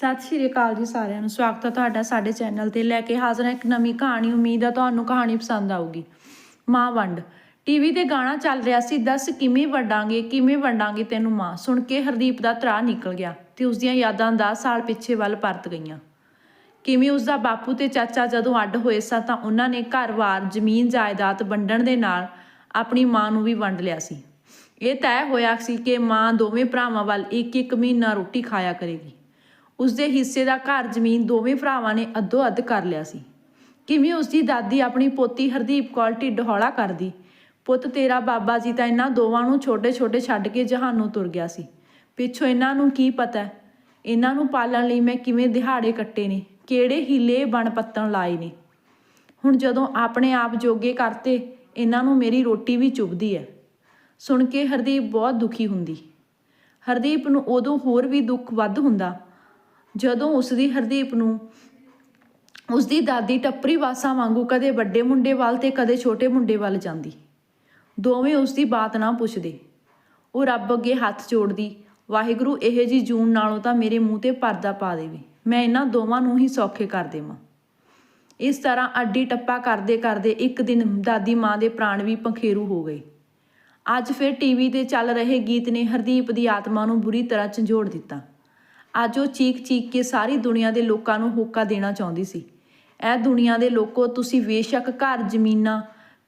ਸਤਿ ਸ਼੍ਰੀ ਅਕਾਲ ਜੀ ਸਾਰਿਆਂ ਨੂੰ। ਸਵਾਗਤ ਹੈ ਤੁਹਾਡਾ ਸਾਡੇ ਚੈਨਲ ਤੇ। ਲੈ ਕੇ ਹਾਜ਼ਰ ਹਾਂ ਇੱਕ ਨਵੀਂ ਕਹਾਣੀ। ਉਮੀਦ ਹੈ ਤੁਹਾਨੂੰ ਕਹਾਣੀ ਪਸੰਦ ਆਊਗੀ। ਮਾਂ ਵੰਡ। ਟੀਵੀ ਤੇ ਗਾਣਾ ਚੱਲ ਰਿਹਾ ਸੀ। ਦੱਸ ਕਿਵੇਂ ਵੰਡਾਂਗੇ ਕਿਵੇਂ ਵੰਡਾਂਗੇ ਤੈਨੂੰ ਮਾਂ? ਸੁਣ ਕੇ ਹਰਦੀਪ ਦਾ ਤਰਾ ਨਿਕਲ ਗਿਆ ਤੇ ਉਸ ਦੀਆਂ ਯਾਦਾਂ 10 ਸਾਲ ਪਿੱਛੇ ਵੱਲ ਪਰਤ ਗਈਆਂ। ਕਿਵੇਂ ਉਸ ਦਾ ਬਾਪੂ ਤੇ ਚਾਚਾ ਜਦੋਂ ਅੱਡ ਹੋਏ ਸਾ ਤਾਂ ਉਹਨਾਂ ਨੇ ਘਰ ਵਾਰ ਜ਼ਮੀਨ ਜਾਇਦਾਦ ਵੰਡਣ ਦੇ ਨਾਲ ਆਪਣੀ ਮਾਂ ਨੂੰ ਵੀ ਵੰਡ ਲਿਆ ਸੀ। ਇਹ ਤੈਅ ਹੋਇਆ ਸੀ ਕਿ ਮਾਂ ਦੋਵੇਂ ਭਰਾਵਾਂ ਵੱਲ ਇੱਕ ਇੱਕ ਮਹੀਨਾ ਰੋਟੀ ਖਾਇਆ ਕਰੇਗੀ। ਉਸ ਦੇ ਹਿੱਸੇ ਦਾ ਘਰ ਜ਼ਮੀਨ ਦੋਵੇਂ ਭਰਾਵਾਂ ਨੇ ਅੱਧੋ ਅੱਧ ਕਰ ਲਿਆ ਸੀ। ਕਿਵੇਂ ਉਸ ਦੀ ਦਾਦੀ ਆਪਣੀ ਪੋਤੀ ਹਰਦੀਪ ਕੌਰ ਢਿੱਡ ਹੌਲਾ ਕਰਦੀ, ਪੁੱਤ ਤੇਰਾ ਬਾਬਾ ਜੀ ਤਾਂ ਇਹਨਾਂ ਦੋਵਾਂ ਨੂੰ ਛੋਟੇ ਛੋਟੇ ਛੱਡ ਕੇ ਜਹਾਨੋਂ ਤੁਰ ਗਿਆ ਸੀ। ਪਿੱਛੋਂ ਇਹਨਾਂ ਨੂੰ ਕੀ ਪਤਾ, ਇਹਨਾਂ ਨੂੰ ਪਾਲਣ ਲਈ ਮੈਂ ਕਿਵੇਂ ਦਿਹਾੜੇ ਕੱਟੇ ਨੇ, ਕਿਹੜੇ ਹੀਲੇ ਬਣ ਪੱਤਣ ਲਾਏ ਨੇ। ਹੁਣ ਜਦੋਂ ਆਪਣੇ ਆਪ ਜੋਗੇ ਕਰਤੇ, ਇਹਨਾਂ ਨੂੰ ਮੇਰੀ ਰੋਟੀ ਵੀ ਚੁੱਭਦੀ ਹੈ ਸੁਣ ਕੇ ਹਰਦੀਪ ਬਹੁਤ ਦੁਖੀ ਹੁੰਦੀ। ਹਰਦੀਪ ਨੂੰ ਉਦੋਂ ਹੋਰ ਵੀ ਦੁੱਖ ਵੱਧ ਹੁੰਦਾ ਜਦੋਂ ਉਸ ਦੀ ਹਰਦੀਪ ਨੂੰ ਉਸ ਦੀ ਦਾਦੀ ਟੱਪਰੀ ਵਾਸਾ ਵਾਂਗੂ ਕਦੇ ਵੱਡੇ ਮੁੰਡੇ ਵੱਲ ਤੇ ਕਦੇ ਛੋਟੇ ਮੁੰਡੇ ਵੱਲ ਜਾਂਦੀ, ਦੋਵੇਂ ਉਸ ਦੀ ਬਾਤ ਨਾ ਪੁੱਛਦੇ। ਉਹ ਰੱਬ ਅੱਗੇ ਹੱਥ ਜੋੜਦੀ, ਵਾਹਿਗੁਰੂ, ਇਹ ਜੀ ਜੂਨ ਨਾਲੋਂ ਤਾਂ ਮੇਰੇ ਮੂੰਹ ਤੇ ਪਰਦਾ ਪਾ ਦੇਵੇ। ਮੈਂ ਇਹਨਾਂ ਦੋਵਾਂ ਨੂੰ ਹੀ ਸੌਖੇ ਕਰ ਦੇਵਾਂ। ਇਸ ਤਰ੍ਹਾਂ ਅੱਡੀ ਟੱਪਾ ਕਰਦੇ ਕਰਦੇ ਇੱਕ ਦਿਨ ਦਾਦੀ ਮਾਂ ਦੇ ਪ੍ਰਾਣ ਵੀ ਪੰਖੇਰੂ ਹੋ ਗਏ। ਅੱਜ ਫਿਰ ਟੀਵੀ ਤੇ ਚੱਲ ਰਹੇ ਗੀਤ ਨੇ ਹਰਦੀਪ ਦੀ ਆਤਮਾ ਨੂੰ ਬੁਰੀ ਤਰ੍ਹਾਂ ਝੰਜੋੜ ਦਿੱਤਾ। ਅੱਜ ਉਹ ਚੀਕ ਚੀਕ ਕੇ ਸਾਰੀ ਦੁਨੀਆ ਦੇ ਲੋਕਾਂ ਨੂੰ ਹੋਕਾ ਦੇਣਾ ਚਾਹੁੰਦੀ ਸੀ। ਇਹ ਦੁਨੀਆ ਦੇ ਲੋਕੋ, ਤੁਸੀਂ ਬੇਸ਼ੱਕ ਘਰ, ਜ਼ਮੀਨਾਂ,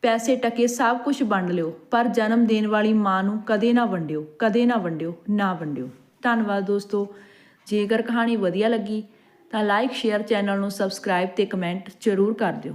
ਪੈਸੇ, ਟਕੇ ਸਭ ਕੁਝ ਵੰਡ ਲਿਓ, ਪਰ ਜਨਮ ਦੇਣ ਵਾਲੀ ਮਾਂ ਨੂੰ ਕਦੇ ਨਾ ਵੰਡਿਓ, ਕਦੇ ਨਾ ਵੰਡਿਓ ਨਾ ਵੰਡਿਓ। ਧੰਨਵਾਦ ਦੋਸਤੋ। ਜੇਕਰ ਕਹਾਣੀ ਵਧੀਆ ਲੱਗੀ ਤਾਂ ਲਾਈਕ, ਸ਼ੇਅਰ, ਚੈਨਲ ਨੂੰ ਸਬਸਕ੍ਰਾਈਬ ਤੇ ਕਮੈਂਟ ਜ਼ਰੂਰ ਕਰ ਦਿਓ।